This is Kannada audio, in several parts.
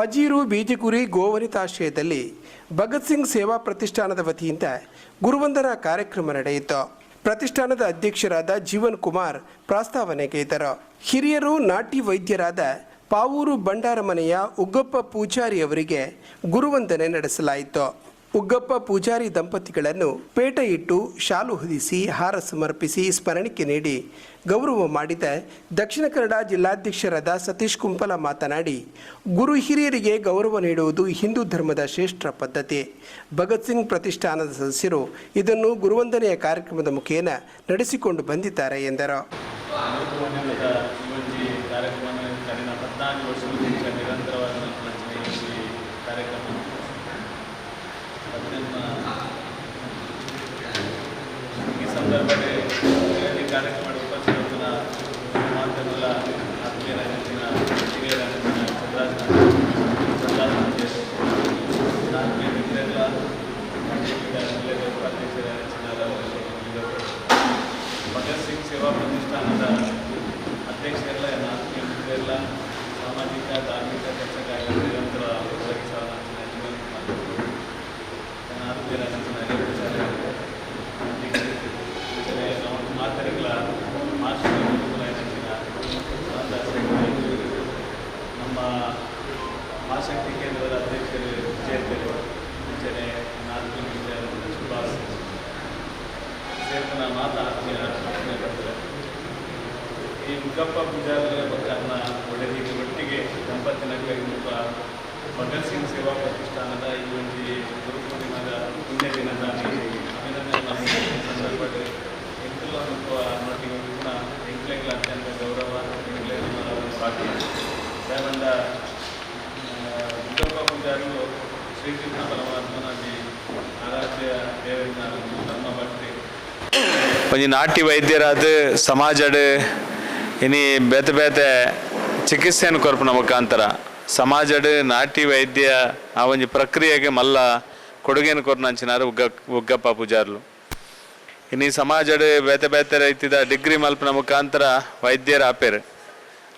ಪಜೀರು ಬೀಜಗುರಿ ಗೋವನಿತಾಶ್ರಯದಲ್ಲಿ ಭಗತ್ ಸಿಂಗ್ ಸೇವಾ ಪ್ರತಿಷ್ಠಾನದ ವತಿಯಿಂದ ಗುರುವಂದರ ಕಾರ್ಯಕ್ರಮ ನಡೆಯಿತು. ಪ್ರತಿಷ್ಠಾನದ ಅಧ್ಯಕ್ಷರಾದ ಜೀವನ್ ಕುಮಾರ್ ಪ್ರಾಸ್ತಾವನೆಗೈದರು ಹಿರಿಯರು, ನಾಟಿ ವೈದ್ಯರಾದ ಪಾವೂರು ಬಂಡಾರಮನೆಯ ಉಗ್ಗಪ್ಪ ಪೂಜಾರಿ ಅವರಿಗೆ ಗುರುವಂದನೆ ನಡೆಸಲಾಯಿತು. ಉಗ್ಗಪ್ಪ ಪೂಜಾರಿ ದಂಪತಿಗಳನ್ನು ಪೇಟ ಇಟ್ಟು ಶಾಲು ಹೊದಿಸಿ ಹಾರ ಸಮರ್ಪಿಸಿ ಸ್ಮರಣಿಕೆ ನೀಡಿ ಗೌರವ ಮಾಡಿದ ದಕ್ಷಿಣ ಕನ್ನಡ ಜಿಲ್ಲಾಧ್ಯಕ್ಷರಾದ ಸತೀಶ್ ಕುಂಪಲ ಮಾತನಾಡಿ, ಗುರು ಹಿರಿಯರಿಗೆ ಗೌರವ ನೀಡುವುದು ಹಿಂದೂ ಧರ್ಮದ ಶ್ರೇಷ್ಠ ಪದ್ಧತಿ. ಭಗತ್ ಸಿಂಗ್ ಪ್ರತಿಷ್ಠಾನದ ಸದಸ್ಯರು ಇದನ್ನು ಗುರುವಂದನೆಯ ಕಾರ್ಯಕ್ರಮದ ಮುಖೇನ ನಡೆಸಿಕೊಂಡು ಬಂದಿದ್ದಾರೆ ಎಂದರು. ನಡೆಸಿದ ಈ ಸಂದರ್ಭದಲ್ಲಿ ಈ ಕಾರ್ಯಕ್ರಮ ಉಪಸ್ಥಿತಿನ ಮಾತನ್ನೆಲ್ಲ ಆತ್ಮೀಯರ ನೆಚ್ಚಿನ ಹಿರಿಯರ ನೆಚ್ಚಿನ ಚಂದ್ರಾಜ ಚಂದ್ರಾಜ ಆತ್ಮೀಯ ಜಿಲ್ಲೆಯ ಉಪಾಧ್ಯಕ್ಷರ ನೆಚ್ಚಿನ ಭಗತ್ ಸಿಂಗ್ ಸೇವಾ ಪ್ರತಿಷ್ಠಾನದ ಅಧ್ಯಕ್ಷರೆಲ್ಲ ನನ್ನ ಆತ್ಮೀಯ ಮಿತ್ರರೆಲ್ಲ ಸಾಮಾಜಿಕ ಧಾರ್ಮಿಕ ಕೆಲಸಕ್ಕಾಗಿ ನಿರಂತರ ಒದಗಿಸುವ ನನ್ನ ಜೀವನ ನನ್ನ ಆತ್ಮೀಯರ ನೆಚ್ಚಿನ ರೇವಣ ಶಾಲೆ ಜೊತೆ ನಮ್ಮ ಮಾತರಿಗಳ ಮಾಸ್ಟರ್ ನೆಚ್ಚಿನ ನಮ್ಮ ಮಹಾಶಕ್ತಿ ಕೇಂದ್ರದ ಅಧ್ಯಕ್ಷರು ವಿಜಯತರು ಮುಂಚೆನೆ ನನ್ನ ಆತ್ಮೀಯ ಮಿತ್ರ ಸುಭಾಷ್ ಸೇರ್ತನ ಮಾತ ಆತ್ಮೀಯ ಆತ್ಮೀಯ ಬಂದರೆ ಈ ಮುಖಪ್ಪ ಪೂಜಾರ ಬಕ್ಕನ್ನ ಒಳ್ಳೆದೀಗ ಒಟ್ಟಿಗೆ ದಂಪತಿನ ಕೈಮುಖ ಭಗತ್ ಸಿಂಗ್ ಸೇವಾ ಪ್ರತಿಷ್ಠಾನದ ಈ ಒಂದು ಗುರುಪೂರ್ಣಿಮಾದ ಪುಣ್ಯ ದಿನದ ಅಭಿನಂದನೆ ನಮ್ಮ ಸಂದರ್ಭದಲ್ಲಿ ಎಂಕುಲ ಮತ್ತು ನೊಟ್ಟಿಗೆ ಕೂಡ ಎಂಕ್ಲೆಗಳ ಅತ್ಯಂತ ಗೌರವ ಎಂಕ್ಲೆಗಳ ಬಾಕಿ ಸಾಹೇಬಂದ ಮುಖಪ್ಪ ಪೂಜಾರು ಶ್ರೀಕೃಷ್ಣ ಪರಮಾತ್ಮನಾಗಿ ಆರಾಧ್ಯ ದೇವರಿನ ಧರ್ಮ ಭಕ್ತಿ ಒಂಜಿ ನಾಟಿ ವೈದ್ಯರಾದ, ಸಮಾಜಡ್, ಇನಿ ಬೇತೆ ಬೇತೆ ಚಿಕಿತ್ಸೆಯನ್ನು ಕೊರ್ಪುನ ಮುಖಾಂತರ. ಸಮಾಜಡ್, ನಾಟಿ ವೈದ್ಯ ಆ ಒಂಜಿ ಪ್ರಕ್ರಿಯೆಗೆ ಮಲ್ಲ ಕೊಡುಗೆಯನ್ನು ಕೊರನಂಚಿನಾರು ಉಗ್ಗ, ಉಗ್ಗಪ್ಪ ಪೂಜಾರ್ಲು. ಇನ್ನು ಈ ಸಮಾಜಡ್ ಬೇತೆ ಬೇತೆ ರೈತಿದ ಡಿಗ್ರಿ ಮಲ್ಪನ ಮುಖಾಂತರ ವೈದ್ಯರ ಆಪೇರು.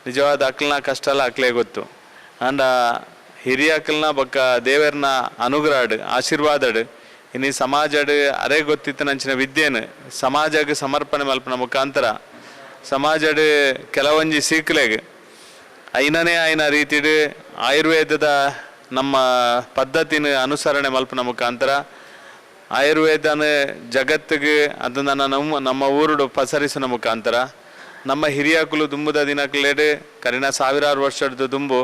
ನಿಜವಾದ ಅಕ್ಲನ ಕಷ್ಟ ಅಕ್ಲೇ ಗೊತ್ತು. ಅಂಡ ಹಿರಿಯ ಅಕ್ಲನ ಬೊಕ್ಕ ದೇವರನ ಅನುಗ್ರಹಡ್ ಆಶೀರ್ವಾದಡ್ ಇನ್ನು ಸಮಾಜಡ್ ಅರೆ ಗೊತ್ತಿತ್ತು ನಂಚಿನ ವಿದ್ಯೆನು ಸಮಾಜಕ್ಕೆ ಸಮರ್ಪಣೆ ಮಲ್ಪನ ಮುಖಾಂತರ ಸಮಾಜಡ್ ಕೆಲವೊಂಜಿ ಸೀಕ್ಲೆಗೆ, ಐನನೇ ಐನ ರೀತಿಡ್ ಆಯುರ್ವೇದದ ನಮ್ಮ ಪದ್ಧತಿನ ಅನುಸರಣೆ ಮಲ್ಪನ ಮುಖಾಂತರ, ಆಯುರ್ವೇದನ ಜಗತ್ತಿಗೆ ಅದನ್ನ ನಮ್ಮ ನಮ್ಮ ಊರುಡು ಪಸರಿಸಿನ ಮುಖಾಂತರ, ನಮ್ಮ ಹಿರಿಯಕುಲು ದುಂಬುದ ದಿನಕ್ಲೇಡು ಕರಿನ ಸಾವಿರಾರು ವರ್ಷದ ದುಂಬು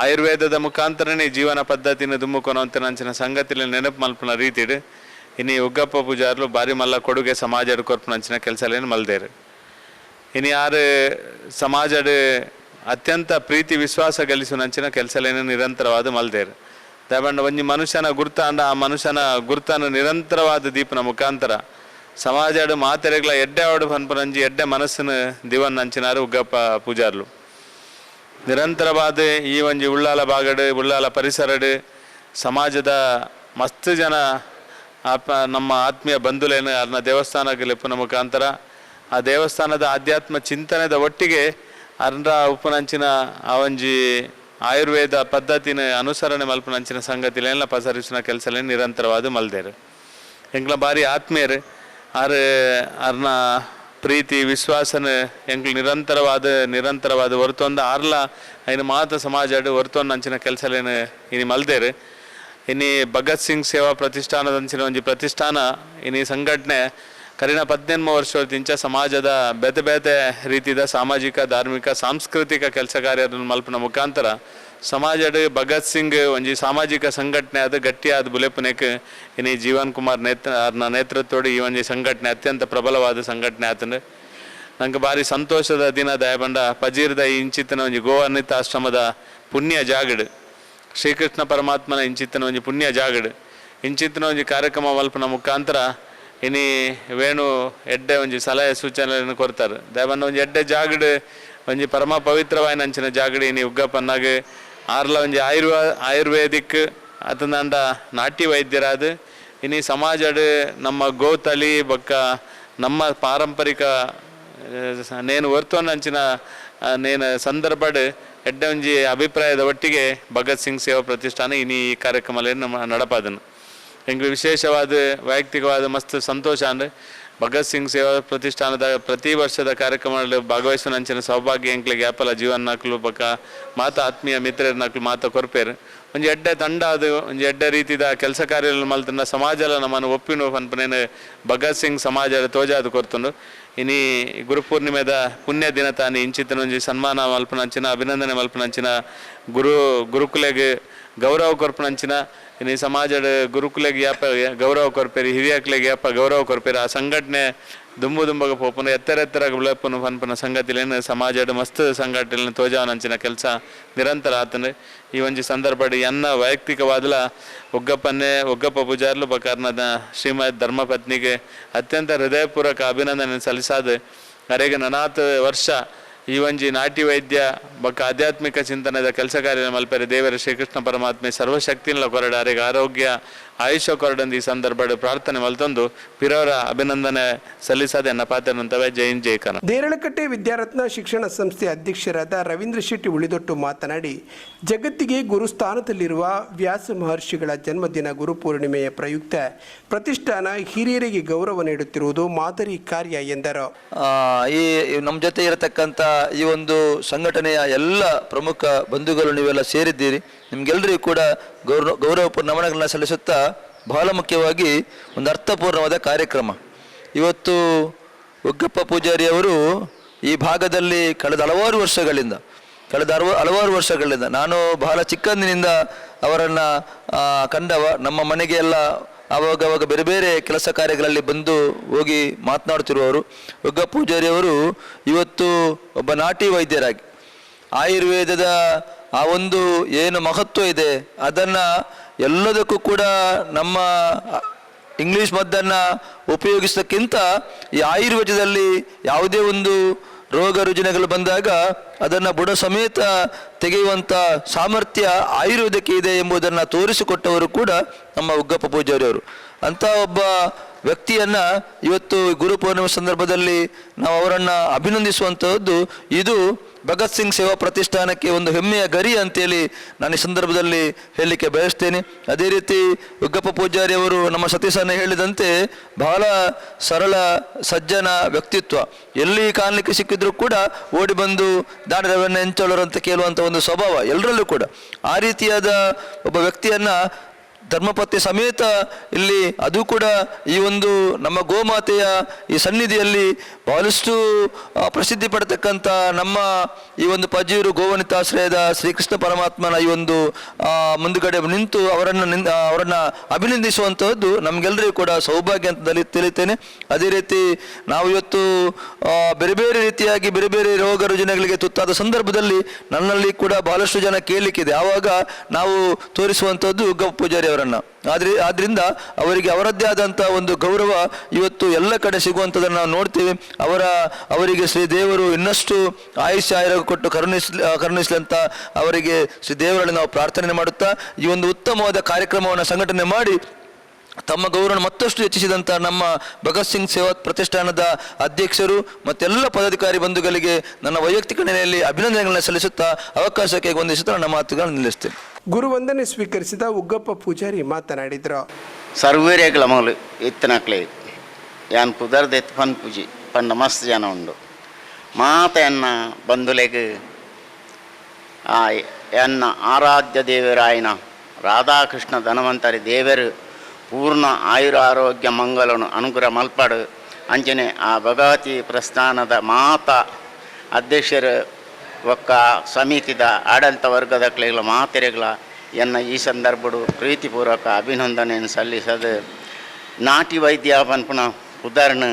ಆಯುರ್ವೇದದ ಮುಖಾಂತರನೇ ಜೀವನ ಪದ್ಧತಿನ ದುಂಬುಕೊನೋ ಅಂತ ನಂಚಿನ ಸಂಗತಿಲಿ ನೆನಪು ಮಲ್ಪನ ರೀತಿಡು ಇನ್ನು ಉಗ್ಗಪ್ಪ ಪೂಜಾರ್ಲು ಬಾರಿ ಮಲ್ಲ ಕೊಡುಗೆ ಸಮಾಜ ಕೊರ್ಪು ನಂಚಿನ ಕೆಲಸಲೇನು ಮಲ್ದೇರು. ಇನ್ನು ಯಾರು ಸಮಾಜಡ್ ಅತ್ಯಂತ ಪ್ರೀತಿ ವಿಶ್ವಾಸ ಗಳಿಸು ನಂಚಿನ ಕೆಲಸಲೇನು ನಿರಂತರವಾದ ಮಲ್ದೇರು. ದಯಬಂಡ ಒಂಜಿ ಮನುಷ್ಯನ ಗುರ್ತ ಅಂಡ ಆ ಮನುಷ್ಯನ ಗುರ್ತನ ನಿರಂತರವಾದ ದೀಪನ ಮುಖಾಂತರ ಸಮಾಜಡ್ ಮಾತೆರೆಗಳ ಎಡ್ಡೆ ಆಡು ಪನ್ಪರಂಜಿ ಎಡ್ಡೆ ಮನಸ್ಸಿನ ದಿವನ್ ನಂಚಿನಾರು ಉಗ್ಗಪ್ಪ ಪೂಜಾರ್ಲು. ನಿರಂತರವಾದ ಈ ಒಂಜಿ ಉಳ್ಳಾಲ ಬಾಗಡ್, ಉಳ್ಳಾಲ ಪರಿಸರಡು, ಸಮಾಜದ ಮಸ್ತ್ ಜನ ಆತ್ಮ ನಮ್ಮ ಆತ್ಮೀಯ ಬಂಧುಲೇನು ಅದನ್ನ ದೇವಸ್ಥಾನಕ್ಕೆ ಲೆಪ್ಪನ ಮುಖಾಂತರ, ಆ ದೇವಸ್ಥಾನದ ಆಧ್ಯಾತ್ಮ ಚಿಂತನೆದ ಒಟ್ಟಿಗೆ ಅರ್ನ ಉಪನಂಚಿನ ಆ ಒಂಜಿ ಆಯುರ್ವೇದ ಪದ್ಧತಿನ ಅನುಸರಣೆ ಮಲ್ಪನಂಚಿನ ಸಂಗತಿಲೆಲ್ಲ ಪಸರಿಸಿನ ಕೆಲಸಲೇ ನಿರಂತರವಾದ ಮಲ್ದೇರು. ಎಂಕ್ಲ ಬಾರಿ ಆತ್ಮೀಯರು, ಆರು ಅರ್ನ ಪ್ರೀತಿ, ವಿಶ್ವಾಸನ ಎಂಕ್ಲು ನಿರಂತರವಾದ ನಿರಂತರವಾದ ಹೊರತೊಂದು ಆರ್ಲ ಅಯ್ನ ಮಾತ ಸಮಾಜ ಹೊರತೊಂದು ಅಂಚಿನ ಕೆಲಸಲೇನು ಇನಿ ಮಲ್ದೇರು. ಇನಿ ಭಗತ್ ಸಿಂಗ್ ಸೇವಾ ಪ್ರತಿಷ್ಠಾನದ ಅಂಚಿನ ಒಂಜಿ ಪ್ರತಿಷ್ಠಾನ, ಇನಿ ಸಂಘಟನೆ ಕರಿನ ಪದ್ನೆಂಟು ವರ್ಷದಿಂಚ ಸಮಾಜದ ಬೇತೆ ಬೇತೆ ರೀತಿಯ ಸಾಮಾಜಿಕ, ಧಾರ್ಮಿಕ, ಸಾಂಸ್ಕೃತಿಕ ಕೆಲಸ ಕಾರ್ಯಗಳನ್ನು ಮಲ್ಪನ ಮುಖಾಂತರ ಸಮಾಜಡ್ ಭಗತ್ ಸಿಂಗ್ ಒಂಜಿ ಸಾಮಾಜಿಕ ಸಂಘಟನೆ ಅದು ಗಟ್ಟಿಯಾದ ಬುಲೆಪುನೆಕ್, ಇನಿ ಜೀವನ್ ಕುಮಾರ್ ನೇತ್ರ ಅವ್ರನ್ನ ನೇತೃತ್ವಡು ಈ ಒಂಜಿ ಸಂಘಟನೆ ಅತ್ಯಂತ ಪ್ರಬಲವಾದ ಸಂಘಟನೆ ಆತಂಡ್. ನಂಗೆ ಭಾರಿ ಸಂತೋಷದ ದಿನ ದಯಬಂಡ ಪಜೀರ್ದ ಈ ಇಂಚಿತ್ತಿನ ಒಂಜಿ ಗೋವರ್ಣಿತ ಆಶ್ರಮದ ಪುಣ್ಯ ಜಾಗಡ್. ಶ್ರೀಕೃಷ್ಣ ಪರಮಾತ್ಮನ ಇಂಚಿತ್ತಿನ ಒಂಜಿ ಪುಣ್ಯ ಜಾಗಡ್. ಇಂಚಿತ್ತಿನ ಒಂಜಿ ಕಾರ್ಯಕ್ರಮ ಮಲ್ಪನ ಮುಖಾಂತರ ಇನಿ ವೇಣು ಎಡ್ಡೆ ಒಂಜಿ ಸಲಹೆ ಸೂಚನೆಯನ್ನು ಕೊಡ್ತಾರೆ. ದಯಬಂಡ ಒಂಜಿ ಎಡ್ಡೆ ಜಾಗಡ್, ಒಂಜಿ ಪರಮ ಪವಿತ್ರವಾಯಿನ ಅಂಚಿನ ಜಾಗಡ್ ಇನಿ ಉಗ್ಗಪ್ಪನ್ನಾಗ ಆರ್ಲ ಒಂಜಿ ಆಯುರ್ವೇ, ಆಯುರ್ವೇದಿಕ್ ಅತಂದಂಡ ನಾಟ್ಯ ವೈದ್ಯರಾದ ಇನಿ ಸಮಾಜಡ್ ನಮ್ಮ ಗೋತಳಿ ಬೊಕ್ಕ ನಮ್ಮ ಪಾರಂಪರಿಕ ನೇನು ಹೊರ್ತೊಂದಂಚಿನ ನೇನು ಸಂದರ್ಭಡ್ ಎಡ್ಡ ಒಂಜಿ ಅಭಿಪ್ರಾಯದ ಒಟ್ಟಿಗೆ ಭಗತ್ ಸಿಂಗ್ ಸೇವಾ ಪ್ರತಿಷ್ಠಾನ ಇನಿ ಈ ಕಾರ್ಯಕ್ರಮದಲ್ಲಿ ನಮ್ಮ ನಡಪಾದನು. ಎಂಗೆ ವಿಶೇಷವಾದ, ವೈಯಕ್ತಿಕವಾದ ಮಸ್ತ್ ಸಂತೋಷ ಅಂದರೆ ಭಗತ್ ಸಿಂಗ್ ಸೇವಾ ಪ್ರತಿಷ್ಠಾನದ ಪ್ರತಿ ವರ್ಷದ ಕಾರ್ಯಕ್ರಮದಲ್ಲಿ ಭಾಗವಹಿಸುವ ನಂಚಿನ ಸೌಭಾಗ್ಯ ಎಂಕ್ಲಿಗೆ ಆಪಲ ಜೀವನ ನಕ್ಲು ಬಕ ಮಾತ ಆತ್ಮೀಯ ಮಿತ್ರರ ನಕ್ಲು ಮಾತ ಕೊರ್ಪೇರು. ಒಂಜಿ ಎಡ್ಡೆ ತಂಡ ಅದು, ಒಂಜಿ ಎಡ್ಡೆ ರೀತಿದ ಕೆಲಸ ಕಾರ್ಯಗಳು ಮಲ್ತನ ಸಮಾಜಲ ನಮ್ಮನ್ನು ಒಪ್ಪಿನ ಪನ್ಪನೇನು ಭಗತ್ ಸಿಂಗ್ ಸಮಾಜದ ತೋಜಾದು ಕೊರ್ತುಂಡು. ಇನಿ ಗುರುಪೂರ್ಣಿಮೆದ ಪುಣ್ಯ ದಿನ ತಾನಿ ಇಂಚಿತ್ತಿನ ಒಂಜಿ ಸನ್ಮಾನ ಮಲ್ಪನಂಚಿನ, ಅಭಿನಂದನೆ ಮಲ್ಪನಂಚಿನ ಗುರು, ಗುರುಕುಲೆಗೆ ಗೌರವ ಕೊರ್ಪನಂಚಿನ ಇನ್ನು ಈ ಸಮಾಜದ ಗುರುಕುಲೆಗೆ ಯಾಪ ಗೌರವ ಕೊರ್ಪೇರಿ ಹಿರಿಯಕ್ಲೆಗೆ ಯಾಪ ಗೌರವ ಕೊರ್ಪೇರಿ, ಆ ಸಂಘಟನೆ ದುಂಬು ದುಂಬಗ ಪೋಪುನ ಎತ್ತರ ಎತ್ತರ ಬಿಳಪ್ಪನ ಪನ್ಪನ ಸಂಗತಿಲೇನು ಸಮಾಜದ ಮಸ್ತ್ ಸಂಘಟನೆ ತೋಜಾವನಂಚಿನ ಕೆಲಸ ನಿರಂತರ ಆತನು ಈ ಒಂಜಿ ಸಂದರ್ಭಡ್ ಎನ್ನ ವೈಯಕ್ತಿಕವಾದಲ ಒಗ್ಗಪ್ಪನ್ನೇ, ಒಗ್ಗಪ್ಪ ಪೂಜಾರ್ಲು ಬಕಾರ್ನದ ಶ್ರೀಮದ್ ಧರ್ಮಪತ್ನಿಗೆ ಅತ್ಯಂತ ಹೃದಯಪೂರ್ವಕ ಅಭಿನಂದನೆ ಸಲ್ಲಿಸಾದ. ಅರೆಗೆ ನನಾತ್ ವರ್ಷ ಈ ಒಂಜಿ ನಾಟಿ ವೈದ್ಯ ಬೊಕ್ಕ ಆಧ್ಯಾತ್ಮಿಕ ಚಿಂತನದ ಕೆಲಸ ಕಾರ್ಯ ಮಲ್ಪೆರೆ ದೇವರ ಶ್ರೀಕೃಷ್ಣ ಪರಮಾತ್ಮೆ ಸರ್ವಶಕ್ತಿನ ಕೊರಡಾರಿಗೆ ಆರೋಗ್ಯ ಆಯುಷ್ಯ ಕೊರಡಂದು ಈ ಸಂದರ್ಭ ಪ್ರಾರ್ಥನೆ ಮಲ್ತಂದು ಪಿರವರ ಅಭಿನಂದನೆ ಸಲ್ಲಿಸದೆ ಪಾತ್ರನಂತವೇ. ಜೈನ್ ಜೈಕನ ದೇರಳಕಟ್ಟೆ ವಿದ್ಯಾರತ್ನ ಶಿಕ್ಷಣ ಸಂಸ್ಥೆ ಅಧ್ಯಕ್ಷರಾದ ರವೀಂದ್ರ ಶೆಟ್ಟಿ ಉಳಿದೊಟ್ಟು ಮಾತನಾಡಿ ಜಗತ್ತಿಗೆ ಗುರುಸ್ಥಾನದಲ್ಲಿರುವ ವ್ಯಾಸ ಮಹರ್ಷಿಗಳ ಜನ್ಮದಿನ ಗುರುಪೂರ್ಣಿಮೆಯ ಪ್ರಯುಕ್ತ ಪ್ರತಿಷ್ಠಾನ ಹಿರಿಯರಿಗೆ ಗೌರವ ನೀಡುತ್ತಿರುವುದು ಮಾದರಿ ಕಾರ್ಯ ಎಂದರು. ಈ ನಮ್ಮ ಜೊತೆ ಇರತಕ್ಕಂಥ ಈ ಒಂದು ಸಂಘಟನೆಯ ಎಲ್ಲ ಪ್ರಮುಖ ಬಂಧುಗಳು ನೀವೆಲ್ಲ ಸೇರಿದ್ದೀರಿ. ನಿಮ್ಗೆಲ್ಲರಿಗೂ ಕೂಡ ಗೌರವ ಗೌರವಪೂರ್ಣ ನಮನಗಳನ್ನ ಸಲ್ಲಿಸುತ್ತಾ ಬಹಳ ಮುಖ್ಯವಾಗಿ ಒಂದು ಅರ್ಥಪೂರ್ಣವಾದ ಕಾರ್ಯಕ್ರಮ. ಇವತ್ತು ಒಗ್ಗಪ್ಪ ಪೂಜಾರಿ ಅವರು ಈ ಭಾಗದಲ್ಲಿ ಕಳೆದ ಹಲವಾರು ವರ್ಷಗಳಿಂದ, ಕಳೆದ ಅರವ ಹಲವಾರು ವರ್ಷಗಳಿಂದ, ನಾನು ಬಹಳ ಚಿಕ್ಕಂದಿನಿಂದ ಅವರನ್ನು ಕಂಡವ. ನಮ್ಮ ಮನೆಗೆ ಎಲ್ಲ ಆವಾಗವಾಗ ಬೇರೆ ಬೇರೆ ಕೆಲಸ ಕಾರ್ಯಗಳಲ್ಲಿ ಬಂದು ಹೋಗಿ ಮಾತನಾಡ್ತಿರುವವರು ಒಗ್ಗ ಪೂಜಾರಿ ಅವರು ಇವತ್ತು ಒಬ್ಬ ನಾಟಿ ವೈದ್ಯರಾಗಿ, ಆಯುರ್ವೇದದ ಆ ಒಂದು ಏನು ಮಹತ್ವ ಇದೆ, ಅದನ್ನು ಎಲ್ಲದಕ್ಕೂ ಕೂಡ ನಮ್ಮ ಇಂಗ್ಲಿಷ್ ಮದ್ದನ್ನು ಉಪಯೋಗಿಸೋಕ್ಕಿಂತ ಈ ಆಯುರ್ವೇದದಲ್ಲಿ ಯಾವುದೇ ಒಂದು ರೋಗ ರುಜಿನಗಳು ಬಂದಾಗ ಅದನ್ನು ಬುಡ ಸಮೇತ ತೆಗೆಯುವಂಥ ಸಾಮರ್ಥ್ಯ ಆಯುರ್ವೇದಕ್ಕೆ ಇದೆ ಎಂಬುದನ್ನು ತೋರಿಸಿಕೊಟ್ಟವರು ಕೂಡ ನಮ್ಮ ಉಗ್ಗಪ್ಪ ಪೂಜಾರಿ ಅವರು ಅಂಥ ಒಬ್ಬ ವ್ಯಕ್ತಿಯನ್ನು ಇವತ್ತು ಗುರು ಪೂರ್ಣಿಮೆ ಸಂದರ್ಭದಲ್ಲಿ ನಾವು ಅವರನ್ನು ಅಭಿನಂದಿಸುವಂಥದ್ದು ಇದು ಭಗತ್ ಸಿಂಗ್ ಸೇವಾ ಪ್ರತಿಷ್ಠಾನಕ್ಕೆ ಒಂದು ಹೆಮ್ಮೆಯ ಗರಿ ಅಂತೇಳಿ ನಾನು ಈ ಸಂದರ್ಭದಲ್ಲಿ ಹೇಳಲಿಕ್ಕೆ ಬಯಸ್ತೇನೆ. ಅದೇ ರೀತಿ ಉಗ್ಗಪ್ಪ ಪೂಜಾರಿ ಅವರು ನಮ್ಮ ಸತೀಶನ ಹೇಳಿದಂತೆ ಬಹಳ ಸರಳ, ಸಜ್ಜನ ವ್ಯಕ್ತಿತ್ವ. ಎಲ್ಲಿ ಕಾಣಲಿಕ್ಕೆ ಸಿಕ್ಕಿದ್ರೂ ಕೂಡ ಓಡಿ ಬಂದು ದಾನರವನ್ನ ಹೆಂಚೋಳರು ಅಂತ ಕೇಳುವಂಥ ಒಂದು ಸ್ವಭಾವ ಎಲ್ಲರಲ್ಲೂ ಕೂಡ. ಆ ರೀತಿಯಾದ ಒಬ್ಬ ವ್ಯಕ್ತಿಯನ್ನ ಧರ್ಮಪತ್ನಿ ಸಮೇತ ಇಲ್ಲಿ ಅದು ಕೂಡ ಈ ಒಂದು ನಮ್ಮ ಗೋಮಾತೆಯ ಈ ಸನ್ನಿಧಿಯಲ್ಲಿ ಬಹಳಷ್ಟು ಪ್ರಸಿದ್ಧಿ ಪಡತಕ್ಕಂಥ ನಮ್ಮ ಈ ಒಂದು ಪಜೀರು ಗೋವನಿತಾಶ್ರಯದ ಶ್ರೀಕೃಷ್ಣ ಪರಮಾತ್ಮನ ಈ ಒಂದು ಮುಂದುಗಡೆ ನಿಂತು ಅವರನ್ನು ನಿಂದ ಅವರನ್ನು ಅಭಿನಂದಿಸುವಂತಹದ್ದು ನಮಗೆಲ್ಲರಿಗೂ ಕೂಡ ಸೌಭಾಗ್ಯ ಅಂತ ತಲಿ- ತಿಳಿತೇನೆ. ಅದೇ ರೀತಿ ನಾವು ಇವತ್ತು ಬೇರೆ ಬೇರೆ ರೀತಿಯಾಗಿ ಬೇರೆ ಬೇರೆ ರೋಗ ರುಜಿನಗಳಿಗೆ ತುತ್ತಾದ ಸಂದರ್ಭದಲ್ಲಿ ನನ್ನಲ್ಲಿ ಕೂಡ ಬಹಳಷ್ಟು ಜನ ಕೇಳಲಿಕ್ಕಿದೆ. ಆವಾಗ ನಾವು ತೋರಿಸುವಂಥದ್ದು ಗೌ ಪೂಜಾರಿ ಅವರನ್ನ. ಆದ್ರೆ ಆದ್ದರಿಂದ ಅವರಿಗೆ ಅವರದ್ದೇ ಆದಂಥ ಒಂದು ಗೌರವ ಇವತ್ತು ಎಲ್ಲ ಕಡೆ ಸಿಗುವಂಥದ್ದನ್ನು ನಾವು ನೋಡ್ತೀವಿ. ಅವರ, ಅವರಿಗೆ ಶ್ರೀ ದೇವರು ಇನ್ನಷ್ಟು ಆಯುಷ್ಯ ಆರೋಗ್ಯ ಕೊಟ್ಟು ಕರುಣಿಸ್ಲಿ ಕರುಣಿಸ್ಲಿ ಅವರಿಗೆ ಶ್ರೀ ದೇವರಲ್ಲಿ ನಾವು ಪ್ರಾರ್ಥನೆ ಮಾಡುತ್ತಾ, ಈ ಒಂದು ಉತ್ತಮವಾದ ಕಾರ್ಯಕ್ರಮವನ್ನು ಸಂಘಟನೆ ಮಾಡಿ ತಮ್ಮ ಗೌರವ ಮತ್ತಷ್ಟು ಹೆಚ್ಚಿಸಿದಂಥ ನಮ್ಮ ಭಗತ್ ಸಿಂಗ್ ಸೇವಾ ಪ್ರತಿಷ್ಠಾನದ ಅಧ್ಯಕ್ಷರು ಮತ್ತೆಲ್ಲ ಪದಾಧಿಕಾರಿ ಬಂಧುಗಳಿಗೆ ನನ್ನ ವೈಯಕ್ತಿಕ ನೆಲೆಯಲ್ಲಿ ಅಭಿನಂದನೆಗಳನ್ನು ಸಲ್ಲಿಸುತ್ತಾ ಅವಕಾಶಕ್ಕೆ ವಂದಿಸುತ್ತಾ ನನ್ನ ಮಾತುಗಳನ್ನು ನಿಲ್ಲಿಸ್ತೇನೆ. ಗುರುವಂದನೆ ಸ್ವೀಕರಿಸಿದ ಉಗ್ಗಪ್ಪ ಪೂಜಾರಿ ಮಾತನಾಡಿದರು. ಸರ್ವೇರೇಗ್ಲ ಮೊಗಲು ಇತ್ತನಕ್ಲೆ ಯಾನ್ ಪುದರ್ದ ದೆತ್ ಪನ್ ಪೂಜಿ ಪಂಡ ಮಸ್ತ್ ಜನ ಉಂಡು. ಮಾತ ಎನ್ನ ಬಂಧುಲೆಗ್, ಆ ಎನ್ನ ಆರಾಧ್ಯ ದೇವರಾಯನ ರಾಧಾಕೃಷ್ಣ ಧನವಂತರಿ ದೇವರು ಪೂರ್ಣ ಆಯುರ ಆರೋಗ್ಯ ಮಂಗಲನು ಅನುಗ್ರಹ ಮಲ್ಪಡು. ಅಂಜನೆ ಆ ಭಗವತಿ ಪ್ರಸ್ಥಾನದ ಮಾತ ಅಧ್ಯಕ್ಷರು ಒಕ್ಕ ಸಮಿತಿದ ಆಡಳಿತ ವರ್ಗದ ಕ್ಲೆಗಳ ಮಾತೆರೆಗಳ ಎನ್ನ ಈ ಸಂದರ್ಭಡು ಪ್ರೀತಿಪೂರ್ವಕ ಅಭಿನಂದನೆಯನ್ನು ಸಲ್ಲಿಸದು ನಾಟಿ ವೈದ್ಯ ಪನ್ಪುನ ಉದಾಹರಣೆ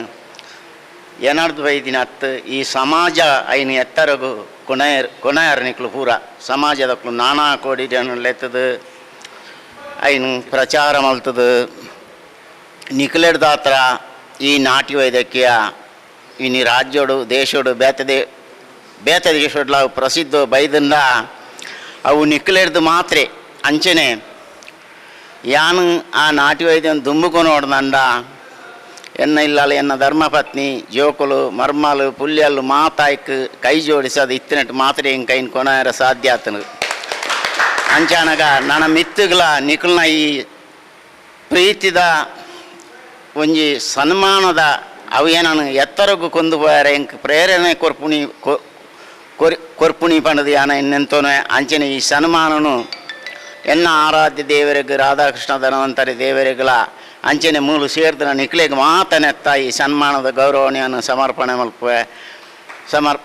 ಏನಾರ್ದು ವೈದ್ಯನ ಹತ್ತು ಈ ಸಮಾಜ ಐನ ಎತ್ತರಗು ಕೊನೆಯರ್ ಕೊನೆಯರ್ನಿಕ್ಲು ಪೂರ ಸಮಾಜದಕ್ಲು ನಾನಾ ಕೋಡಿ ಜನಲೆತ್ತದು ಐನು ಪ್ರಚಾರ ಮಲ್ತದು. ನಿಖಲೆಡ್ದಾತ್ರ ಈ ನಾಟಿ ವೈದ್ಯಕೀಯ, ಇನಿ ರಾಜ್ಯೋಡು, ದೇಶೋಡು ಬೇತದೆ ಬೇತ ಅವು ಪ್ರಸಿದ್ಧ ಬೈದಿಂದ ಅವು ನಿಖಲೆಡ್ದು ಮಾತ್ರ, ಅಂಚನೆ, ಯಾನು ಆ ನಾಟಿ ವೈದ್ಯನ ದುಂಬುಕೊಂಡು ನೋಡ್ದಂಡ ಎನ್ನ ಇಲ್ಲಾಳು ಎನ್ನ ಧರ್ಮಪತ್ನಿ, ಜೋಕುಲು, ಮರ್ಮಾಲು, ಪುಲ್ಯಲ್ಲು, ಮಾತಾಯ್ಕ್ ಕೈ ಜೋಡಿಸಿ ಅದು ಇತ್ತಿನಟ್ಟು ಮಾತ್ರೆ ಹಿಂಗೆ ಕೈನ್ ಕೊನೆಯರ ಸಾಧ್ಯ ಆತನು. ಅಂಚಾನಗ ನನ್ನ ಮಿತ್ತುಗಳ ನಿಖಲ್ನ ಈ ಪ್ರೀತಿದ ಒಂಜಿ ಸನ್ಮಾನದ ಅವು ಏನನ್ನು ಎತ್ತರಗೂ ಕೊಂದು ಪ್ರೇರಣೆ ಕೊರ್ಪುಣಿ ಕೊ- ಕೊರ್ ಕೊರ್ಪುಣಿ ಪಣದ ಯಾನ ಅಂಚನೆ ಈ ಸನ್ಮಾನನು ಎನ್ನ ಆರಾಧ್ಯ ದೇವರಿಗೆ ರಾಧಾಕೃಷ್ಣ ಧನವಂತರಿ ದೇವರಿಗಳ ಅಂಚನೆ ಮೂಲು ಸೇರ್ದ ನಿಕ್ಲೆಗೆ ಮಾತನೆತ್ತ ಈ ಸನ್ಮಾನದ ಗೌರವಣೆಯನ್ನು ಸಮರ್ಪಣೆ ಮಲ್ಪುವೆ. ಸಮರ್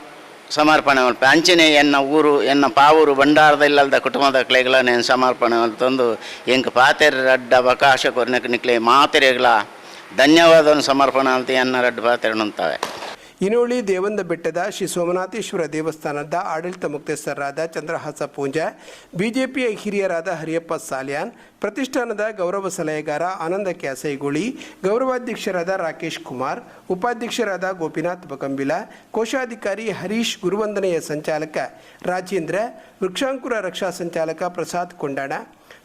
ಸಮರ್ಪಣೆ ಮಲ್ಪೆ ಅಂಚನೆ ಎನ್ನ ಊರು, ಎನ್ನ ಪಾವೂರು ಭಂಡಾರದಲ್ಲದ ಕುಟುಂಬದ ಕ್ಲೆಗಳ ನೇನು ಸಮರ್ಪಣೆ ಮಲ್ತಂದು ಎಂಕ್ ಪಾತೆರ ರಡ್ಡ ಅವಕಾಶ ಕೊರ್ನಕ್ಕೆ ನಿಕ್ಲೆ ಮಾತೆರೆಗಳ ಧನ್ಯವಾದವನ್ನು ಸಮರ್ಪಣೆ ಅಂತ ಎನ್ನ ರಡ್ಡ ಪಾತೆರನುಂತವೆ. ಇನೋಳಿ ದೇವಂದ ಬೆಟ್ಟದ ಶ್ರೀ ಸೋಮನಾಥೇಶ್ವರ ದೇವಸ್ಥಾನದ ಆಡಳಿತ ಮುಖ್ಯಸ್ಥರಾದ ಚಂದ್ರಹಾಸ ಪೂಂಜಾ, ಬಿಜೆಪಿಯ ಹಿರಿಯರಾದ ಹರಿಯಪ್ಪ ಸಾಲ್ಯಾನ್, ಪ್ರತಿಷ್ಠಾನದ ಗೌರವ ಸಲಹೆಗಾರ ಆನಂದ ಕ್ಯಾಸೈಗುಳಿ, ಗೌರವಾಧ್ಯಕ್ಷರಾದ ರಾಕೇಶ್ ಕುಮಾರ್, ಉಪಾಧ್ಯಕ್ಷರಾದ ಗೋಪಿನಾಥ್ ಬಕಂಬಿಲ ಕೋಶಾಧಿಕಾರಿ ಹರೀಶ್ ಗುರುವಂದನೆಯ ಸಂಚಾಲಕ ರಾಜೇಂದ್ರ, ವೃಕ್ಷಾಂಕುರ ರಕ್ಷಾ ಸಂಚಾಲಕ ಪ್ರಸಾದ್ ಕೊಂಡಾಣ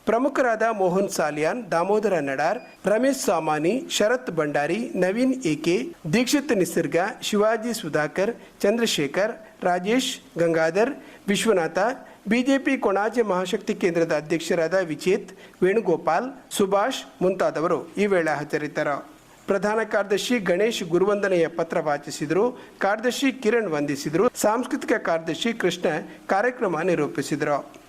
ಪ್ರಮುಖರಾದ Mohan Salian, Damodara Nadar, Ramesh Samani, Sharath Bhandari, Naveen A K, Deekshith Nisarga, Shivaji Sudhakar, Chandrashekar, Rajesh Gangadhar, Vishwanatha, BJP Konaje Mahashakti ಕೇಂದ್ರದ ಅಧ್ಯಕ್ಷರಾದ ವಿಚೇತ್ ವೇಣುಗೋಪಾಲ್, ಸುಭಾಷ್ ಮುಂತಾದವರು ಈ ವೇಳೆ ಹಾಜರಿದ್ದರು. ಪ್ರಧಾನ ಕಾರ್ಯದರ್ಶಿ ಗಣೇಶ್ ಗುರುವಂದನೆಯ ಪತ್ರ ವಾಚಿಸಿದರು. ಕಾರ್ಯದರ್ಶಿ ಕಿರಣ್ ವಂದಿಸಿದರು. ಸಾಂಸ್ಕೃತಿಕ ಕಾರ್ಯದರ್ಶಿ ಕೃಷ್ಣ ಕಾರ್ಯಕ್ರಮ ನಿರೂಪಿಸಿದರು.